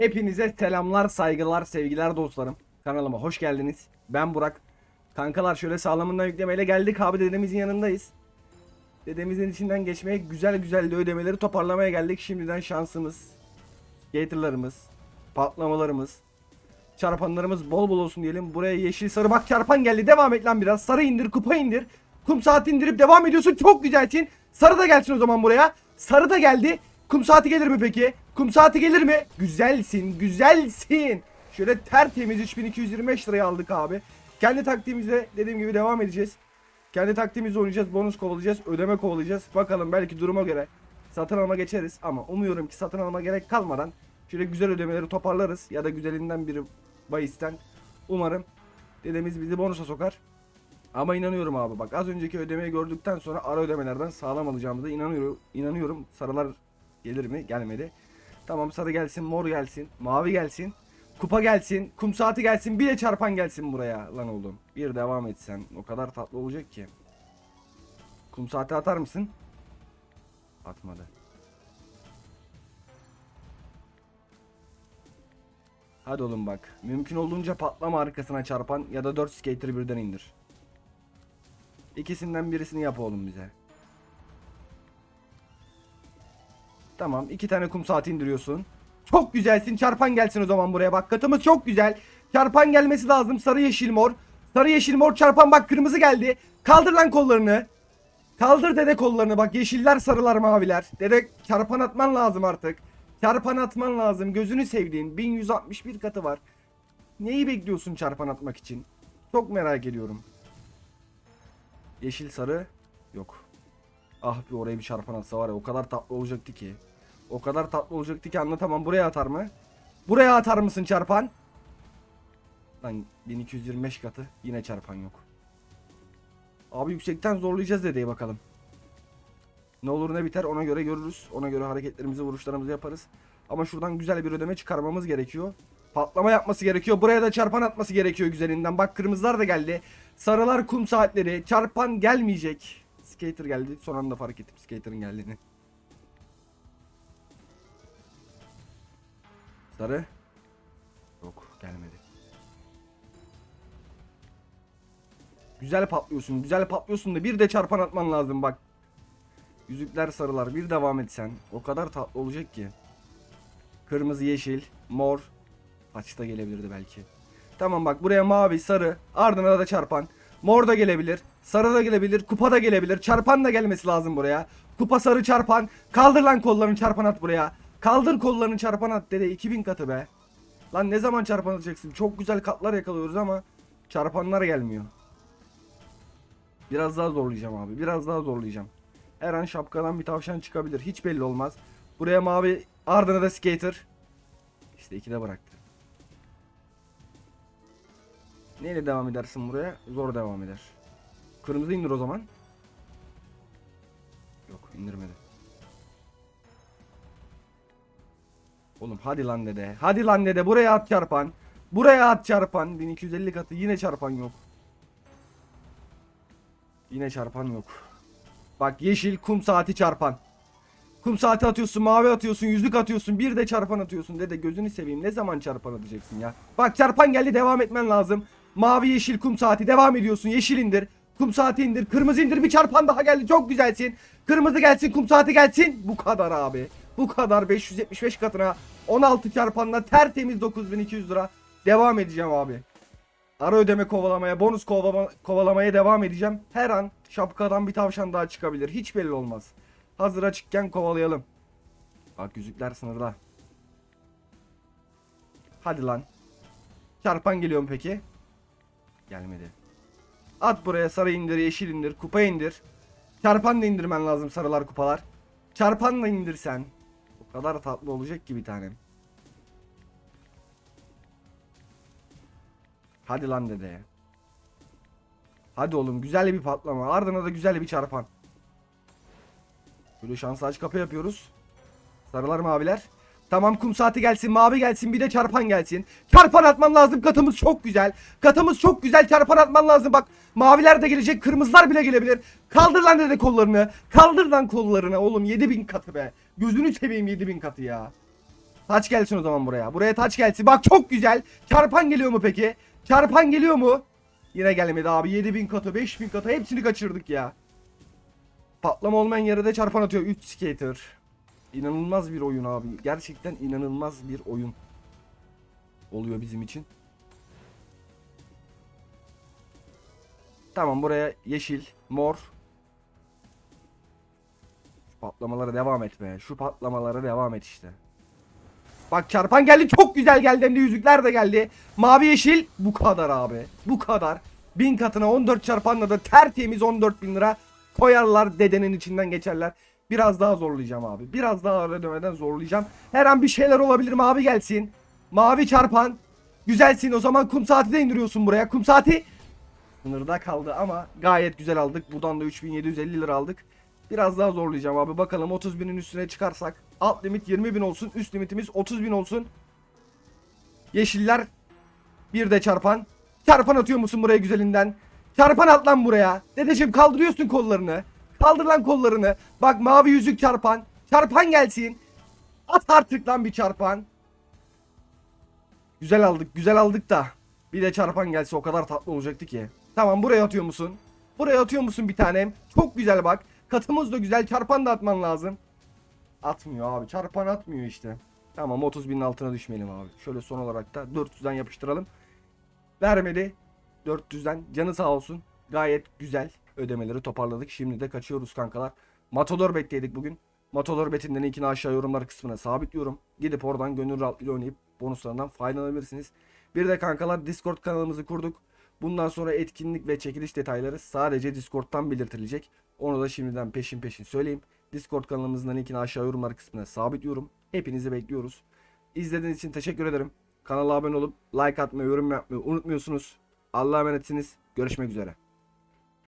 Hepinize selamlar, saygılar, sevgiler dostlarım. Kanalıma hoş geldiniz. Ben Burak. Kankalar şöyle sağlamından yüklemeyle geldik abi dedemizin yanındayız. Dedemizin içinden geçmeye güzel güzel de ödemeleri toparlamaya geldik. Şimdiden şansımız, skaterlarımız, patlamalarımız, çarpanlarımız bol bol olsun diyelim. Buraya yeşil sarı bak çarpan geldi. Devam et lan biraz. Sarı indir, kupa indir. Kum saati indirip devam ediyorsun. Çok güzelsin. Sarı da gelsin o zaman buraya. Sarı da geldi. Kum saati gelir mi peki? Kum saati gelir mi? Güzelsin, güzelsin. Şöyle tertemiz 3225 liraya aldık abi. Kendi taktiğimizle dediğim gibi devam edeceğiz. Kendi taktiğimizle oynayacağız, bonus kovalayacağız, ödeme kovalayacağız. Bakalım belki duruma göre satın alma geçeriz ama umuyorum ki satın alma gerek kalmadan şöyle güzel ödemeleri toparlarız ya da güzelinden biri bahisten umarım dedemiz bizi bonusa sokar. Ama inanıyorum abi bak az önceki ödemeyi gördükten sonra ara ödemelerden sağlam alacağımıza inanıyorum. İnanıyorum sarılar gelir mi? Gelmedi. Tamam sarı gelsin, mor gelsin, mavi gelsin. Kupa gelsin, kum saati gelsin, bir de çarpan gelsin buraya lan oğlum. Bir devam etsen o kadar tatlı olacak ki. Kum saati atar mısın? Atmadı. Hadi oğlum bak. Mümkün olduğunca patlama arkasına çarpan ya da 4 skater birden indir. İkisinden birisini yap oğlum bize. Tamam iki tane kum saati indiriyorsun. Çok güzelsin çarpan gelsin o zaman buraya bak katımız çok güzel. Çarpan gelmesi lazım sarı yeşil mor. Sarı yeşil mor çarpan bak kırmızı geldi. Kaldır lan kollarını. Kaldır dede kollarını bak yeşiller sarılar maviler. Dede çarpan atman lazım artık. Çarpan atman lazım gözünü sevdiğin 1161 katı var. Neyi bekliyorsun çarpan atmak için? Çok merak ediyorum. Yeşil sarı yok. Ah bir oraya bir çarpan atsa var ya o kadar tatlı olacaktı ki. O kadar tatlı olacaktı ki anlatamam. Buraya atar mı? Buraya atar mısın çarpan? Lan 1225 katı yine çarpan yok. Abi yüksekten zorlayacağız dedeyi bakalım. Ne olur ne biter ona göre görürüz. Ona göre hareketlerimizi vuruşlarımızı yaparız. Ama şuradan güzel bir ödeme çıkarmamız gerekiyor. Patlama yapması gerekiyor. Buraya da çarpan atması gerekiyor güzelinden. Bak kırmızılar da geldi. Sarılar kum saatleri. Çarpan gelmeyecek. Skater geldi. Son anda fark ettim Skater'ın geldiğini. Sarı. Yok gelmedi. Güzel patlıyorsun. Güzel patlıyorsun da bir de çarpan atman lazım bak. Yüzükler sarılar bir devam etsen. O kadar tatlı olacak ki. Kırmızı yeşil mor. Açta gelebilirdi belki. Tamam bak buraya mavi sarı ardına da çarpan. Mor da gelebilir. Sarı da gelebilir. Kupa da gelebilir. Çarpan da gelmesi lazım buraya. Kupa sarı çarpan. Kaldır lan kollarını çarpan at buraya. Kaldır kollarını çarpan at dede 2000 katı be. Lan ne zaman çarpan atacaksın? Çok güzel katlar yakalıyoruz ama çarpanlar gelmiyor. Biraz daha zorlayacağım abi. Biraz daha zorlayacağım. Her an şapkadan bir tavşan çıkabilir. Hiç belli olmaz. Buraya mavi ardına da skater. İşte ikide bıraktı. Neyle devam edersin buraya? Zor devam eder. Kırmızı indir o zaman. Yok indirmedi. Oğlum hadi lan dede. Hadi lan dede buraya at çarpan. Buraya at çarpan. 1250 katı yine çarpan yok. Yine çarpan yok. Bak yeşil kum saati çarpan. Kum saati atıyorsun, mavi atıyorsun, yüzlük atıyorsun, bir de çarpan atıyorsun. Dede gözünü seveyim. Ne zaman çarpan atacaksın ya? Bak çarpan geldi devam etmen lazım. Mavi yeşil kum saati devam ediyorsun. Yeşil indir. Kum saati indir. Kırmızı indir. Bir çarpan daha geldi. Çok güzelsin. Kırmızı gelsin. Kum saati gelsin. Bu kadar abi. Bu kadar 575 katına 16 çarpanla tertemiz 9200 lira. Devam edeceğim abi. Ara ödeme kovalamaya, bonus kovalama, kovalamaya devam edeceğim. Her an şapkadan bir tavşan daha çıkabilir. Hiç belli olmaz. Hazır açıkken kovalayalım. Bak yüzükler sınırda. Hadi lan. Çarpan geliyor mu peki? Gelmedi. At buraya sarı indir, yeşil indir, kupa indir. Çarpan da indirmen lazım sarılar kupalar. Çarpan da indirsen. Kadar tatlı olacak ki bir tanem. Hadi lan dede. Hadi oğlum güzel bir patlama. Ardına da güzel bir çarpan. Böyle şans aç kapı yapıyoruz. Sarılar maviler. Tamam kum saati gelsin mavi gelsin bir de çarpan gelsin. Çarpan atman lazım katımız çok güzel. Katımız çok güzel çarpan atman lazım bak. Maviler de gelecek kırmızılar bile gelebilir. Kaldır lan dede kollarını. Kaldır lan kollarını oğlum 7000 katı be. Gözünü seveyim 7000 katı ya. Taç gelsin o zaman buraya. Buraya taç gelsin. Bak çok güzel. Çarpan geliyor mu peki? Çarpan geliyor mu? Yine gelmedi abi. 7000 katı, 5000 katı hepsini kaçırdık ya. Patlama olmayan yere de çarpan atıyor. 3 skater. İnanılmaz bir oyun abi. Gerçekten inanılmaz bir oyun. Oluyor bizim için. Tamam buraya yeşil, mor. Şu patlamalara devam etme. Şu patlamalara devam et işte. Bak çarpan geldi çok güzel geldi hem de yüzükler de geldi. Mavi yeşil bu kadar abi. Bu kadar. Bin katına 14 çarpanla da tertemiz 14 bin lira koyarlar dedenin içinden geçerler. Biraz daha zorlayacağım abi. Biraz daha ara dövmeden zorlayacağım. Her an bir şeyler olabilir mavi gelsin. Mavi çarpan. Güzelsin o zaman kum saati de indiriyorsun buraya. Kum saati sınırda kaldı ama gayet güzel aldık. Buradan da 3750 lira aldık. Biraz daha zorlayacağım abi. Bakalım 30 binin üstüne çıkarsak. Alt limit 20 bin olsun. Üst limitimiz 30 bin olsun. Yeşiller bir de çarpan. Çarpan atıyor musun buraya güzelinden? Çarpan at lan buraya. Dedeciğim kaldırıyorsun kollarını. Kaldır lan kollarını. Bak mavi yüzük çarpan. Çarpan gelsin. At artık lan bir çarpan. Güzel aldık güzel aldık da. Bir de çarpan gelse o kadar tatlı olacaktı ki. Tamam buraya atıyor musun? Buraya atıyor musun bir tanem? Çok güzel bak. Katımız da güzel çarpan da atman lazım. Atmıyor abi çarpan atmıyor işte. Tamam 30 binin altına düşmeyelim abi. Şöyle son olarak da 400'den yapıştıralım. Vermedi. 400'den canı sağ olsun. Gayet güzel ödemeleri toparladık. Şimdi de kaçıyoruz kankalar. Matador betteydik bugün. Matador betinden linkini aşağı yorumlar kısmına sabitliyorum. Gidip oradan gönül rahatlığıyla oynayıp bonuslarından faydalanabilirsiniz. Bir de kankalar Discord kanalımızı kurduk. Bundan sonra etkinlik ve çekiliş detayları sadece Discord'dan belirtilecek. Onu da şimdiden peşin peşin söyleyeyim. Discord kanalımızın linkini aşağı yorumlar kısmına sabitliyorum. Hepinizi bekliyoruz. İzlediğiniz için teşekkür ederim. Kanala abone olup like atmayı, yorum yapmayı unutmuyorsunuz. Allah'a emanetsiniz. Görüşmek üzere.